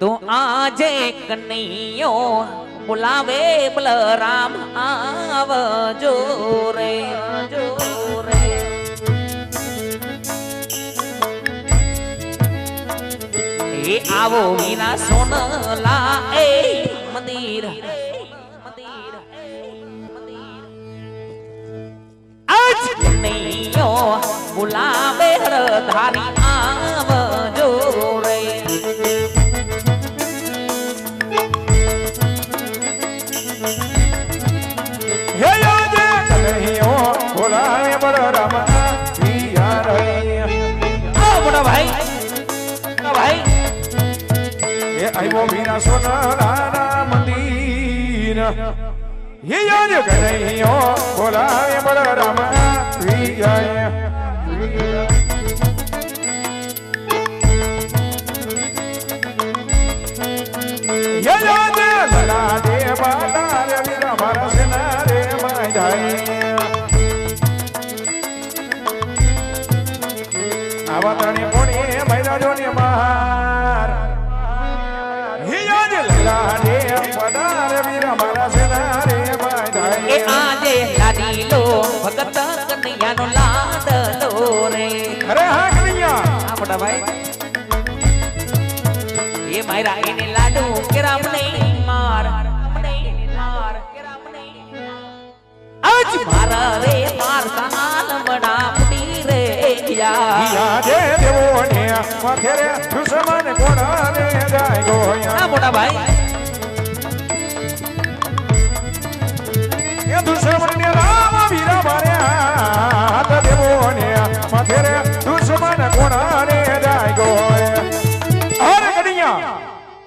તો આજે કનૈયો બોલાવે બલરામ, આવજો રે જો રે. એ આવો વીરા સોનલા, એ મંદિર આજ કનૈયો બોલાવે હરધારી આવજો વીરા સોનાના મંદિર. હે કનૈયો બોલાવે બળરામ પિયા હે માયરા એને લાડુ કે રામ નહીં માર. આજ મારા રે માર સાલ બડા મુડી રે યા હિયા દેવો ને માથે રે દુશ્મન કોણા રે જાય ગોયા મોટા ભાઈ.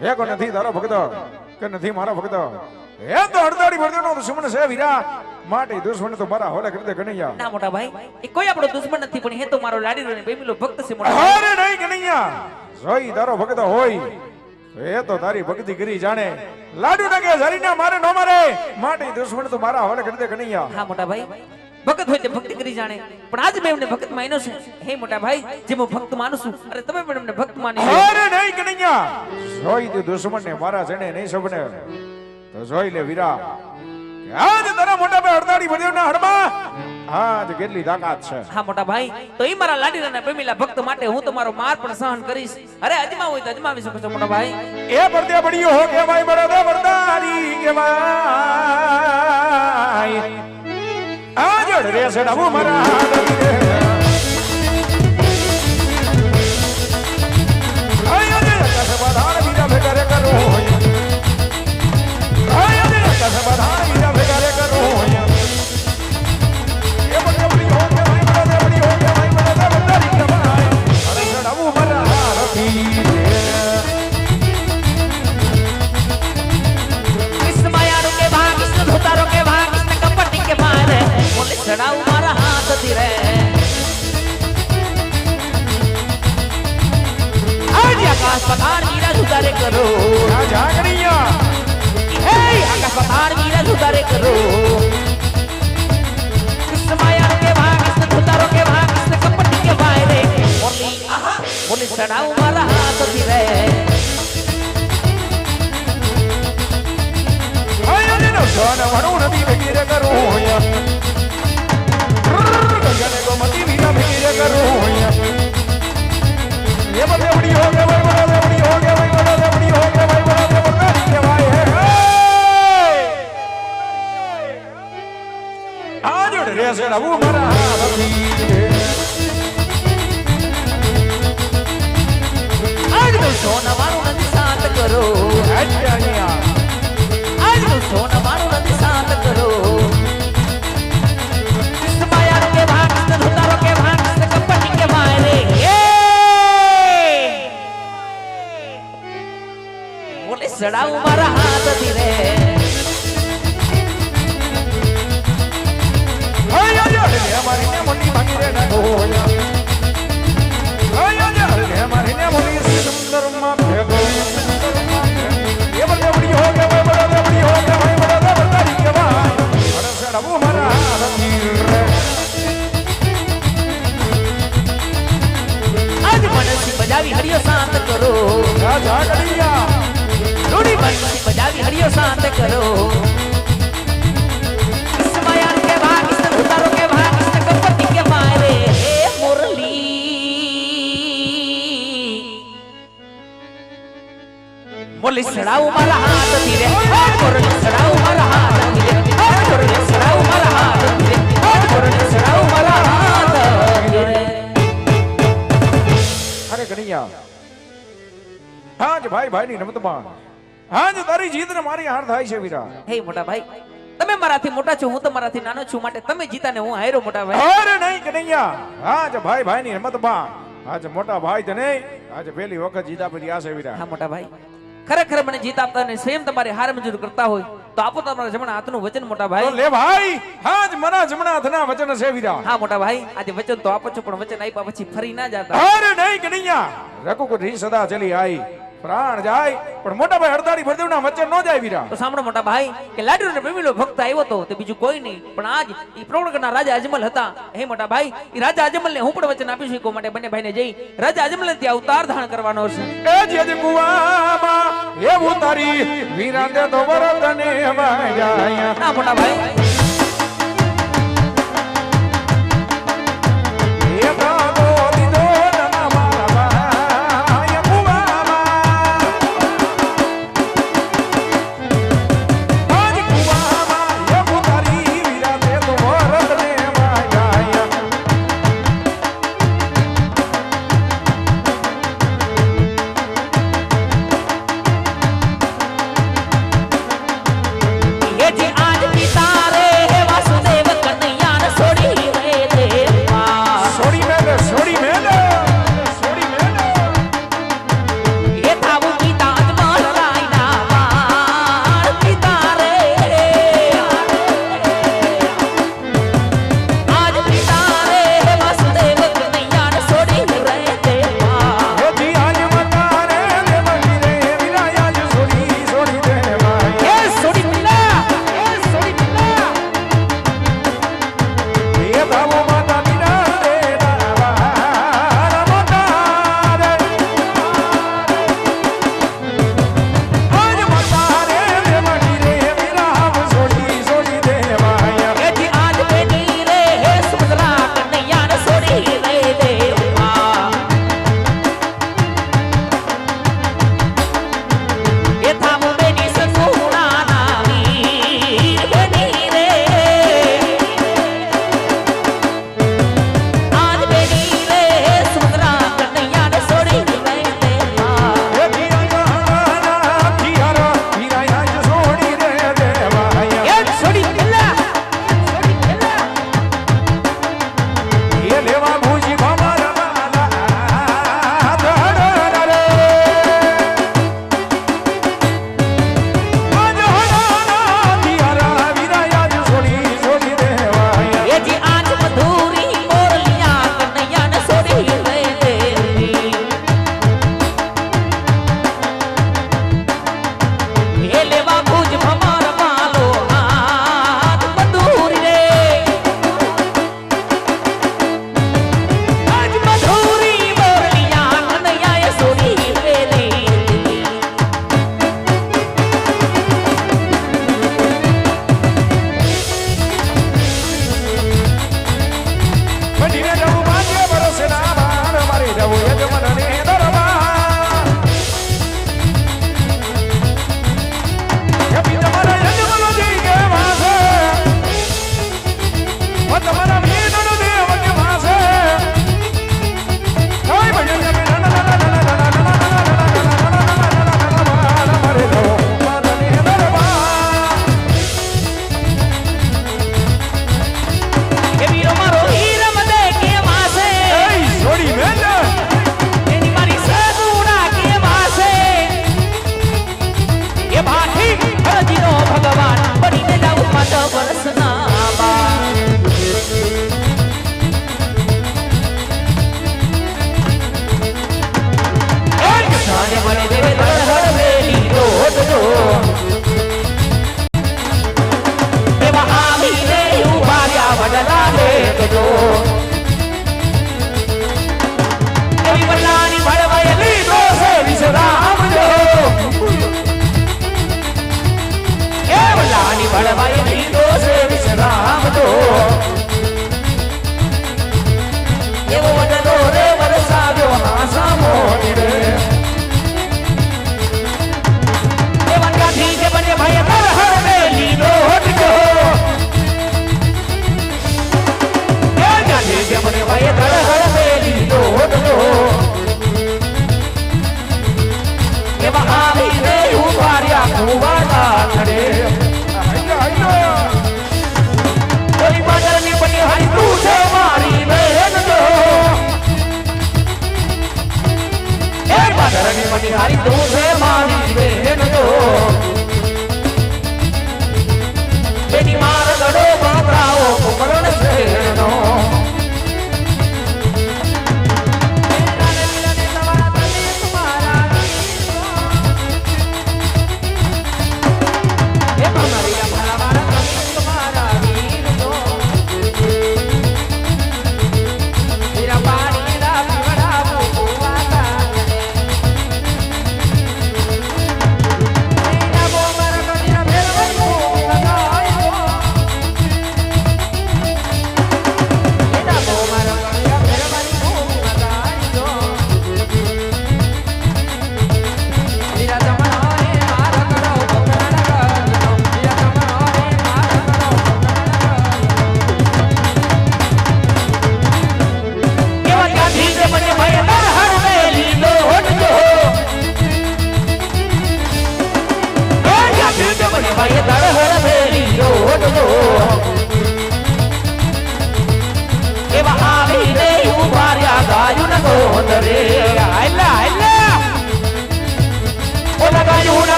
હે કો નથી? તારો ભક્ત. કે નથી? મારો ભક્ત. હે તો અડધાડી ભરતો નો દુશ્મન છે વીરા. માટે દુશ્મન તો મારા હોલે કરી દે કનૈયા ના મોટા ભાઈ એ કોઈ આપણો દુશ્મન નથી પણ હે તો મારો લાડીલો ને બેમીલો ભક્ત છે મોટા અરે નહીં કનૈયા જોઈ તારો ભક્ત હોય એ તો તારી ભક્તિ કરી જાણે. લાડુ નાગે ઝરીના મારે નો મારે. માટે દુશ્મન તો મારા હોલે કરી દે કનૈયા હા મોટા ભાઈ. ભગત હોય તે ભક્તિ કરી જાણે. પણ આજ મેં એમને ભક્ત માન્યો છે. હે મોટા ભાઈ જે હું ભક્ત માનું છું અરે તમે પણ એમને ભક્ત માની. અરે નહીં કનૈયા. જોઈ તે દુશ્મન ને મારા જણે નહીં સબને તો જોઈ લે વીરા આજ તારા મોટા ભાઈ અડધાડી ભર્યો ના હડમાં? આજ કેટલી તાકાત છે. હા મોટા ભાઈ તો એ મારા લાડીલાના પ્રેમીલા ભક્ત માટે હું તમારો માર પણ સહન કરીશ. અરે અજમા હોય તો અજમાવી શકો છો મોટા ભાઈ. એ પડતે પડ્યો હો કે ભાઈ બરાબર બરદારી કે ભાઈ આજડ રે સડાવું મારા હાથ રે આય આજે કસ બધાર બીજા ભેગા રે કરો ચડાવું મારા હાથથી રે આયને નો સોન વણું નદી ભગીરે કરું ગગને ગોમતી વીરા ભગીરે કરું એ બધે બડી હો કે ભાઈ બડા બડી હો આજડ રે છે રબુ મારા આજનું સોનવાનું નથી શાંત કરો આજનું સોનવાનું નથી શાંત કરો કે મારે હાથથી રે. મારી ને મોટી ભાગી રે મારી ને મંડી સુંદરમાં ભેગો એ બધે બડી હો કે ભાઈ બડા બડી હો કે ભાઈ બડા બડા કે ભાઈ અરે સડબુ મારા હાથી રે આજ મનસી બજાવી હરિયો શાંત કરો. રાજા કડિયા. ધૂળી બંસી બજાવી મુરલી સડાવું મારા હાથથી રે મુરલી સડાવું મારા હાથથી રે મુરલી સડાવું મારા હાથથી રે મુરલી સડાવું મારા હાથથી રે અરે કનૈયા હાજ ભાઈ ભાઈ ની રમતમાં હાજ તારી જીત ને મારી હાર થાય છે વીરા હે મોટા ભાઈ તમે મારાથી મોટા છો હું તમારાથી નાનો છું માટે તમે જીતા ને હું હાર્યો મોટા ભાઈ અરે નહીં કનૈયા હાજ ભાઈ ભાઈ ની રમતમાં આજ મોટા ભાઈ તને આજે પહેલી વખત જીતા પછી આશે વીરા હા મોટા ભાઈ ખરેખર મને જીત આપતા અને સ્વયં તમારી હાર મંજૂર કરતા હોય તો આપો તમારા જમણા હાથનું વચન મોટા ભાઈ. લે ભાઈ હાજ મના જમણા હાથના વચન છે વીરા હા મોટા ભાઈ આજે વચન તો આપો છો પણ વચન આપ્યા પછી ફરી ના જાતા. અરે નહીં કનૈયા રઘુકુટી સદા ચલી આઈ. પ્રાણ જાય પણ મોટા ભાઈ હરદારી ભરદેવ ના વચન નો જાય વીરા. તો સાંભળો મોટા ભાઈ કે લાડુ ને પ્રેમીલો ભક્ત આવ્યો તો તે બીજું કોઈ નહીં. પણ આજ ઈ પ્રવર્ગના રાજા અજમલ હતા. હે મોટા ભાઈ ઈ રાજા અજમલ ને હું પણ વચન આપી શકું માટે બંને ભાઈને જઈ રાજા અજમલ ત્યાં અવતાર ધારણ કરવાનો છે એ જેજ કુવામાં એવું તારી વીરા દે તો વરદને વાયા. હા મોટા ભાઈ. la vayan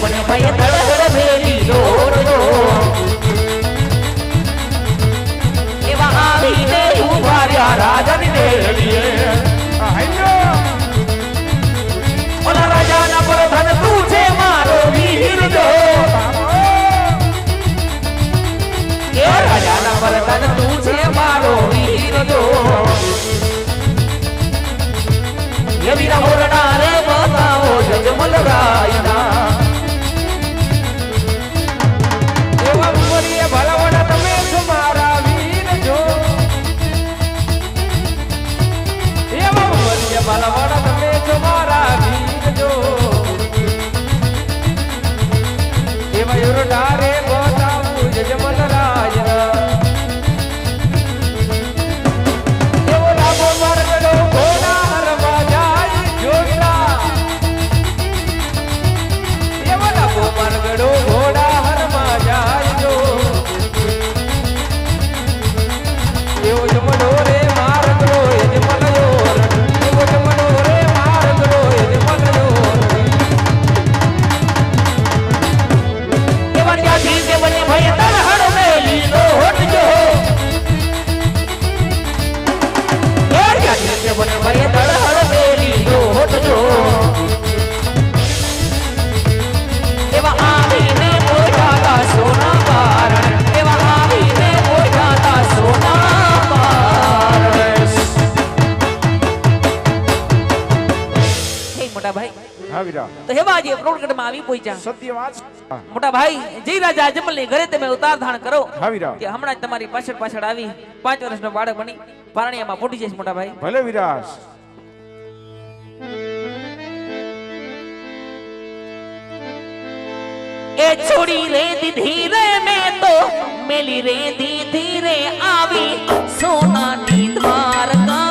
પણ ભય કરોડગઢમાં આવી પહોંચ્યા. સત્ય વાત મોટા ભાઈ જય રાજા અજમલની ઘરે તમે ઉતાર ધાણ કરો કે હમણાં તમારી પાછળ પાછળ આવી પાંચ વર્ષનો બાળક બની પારણિયામાં પોટી જઈશ મોટા ભાઈ. ભલે વિરાશ એ છોડી રે ધીરે મેં તો મેલી રે ધીરે આવી સોનાની દ્વારકા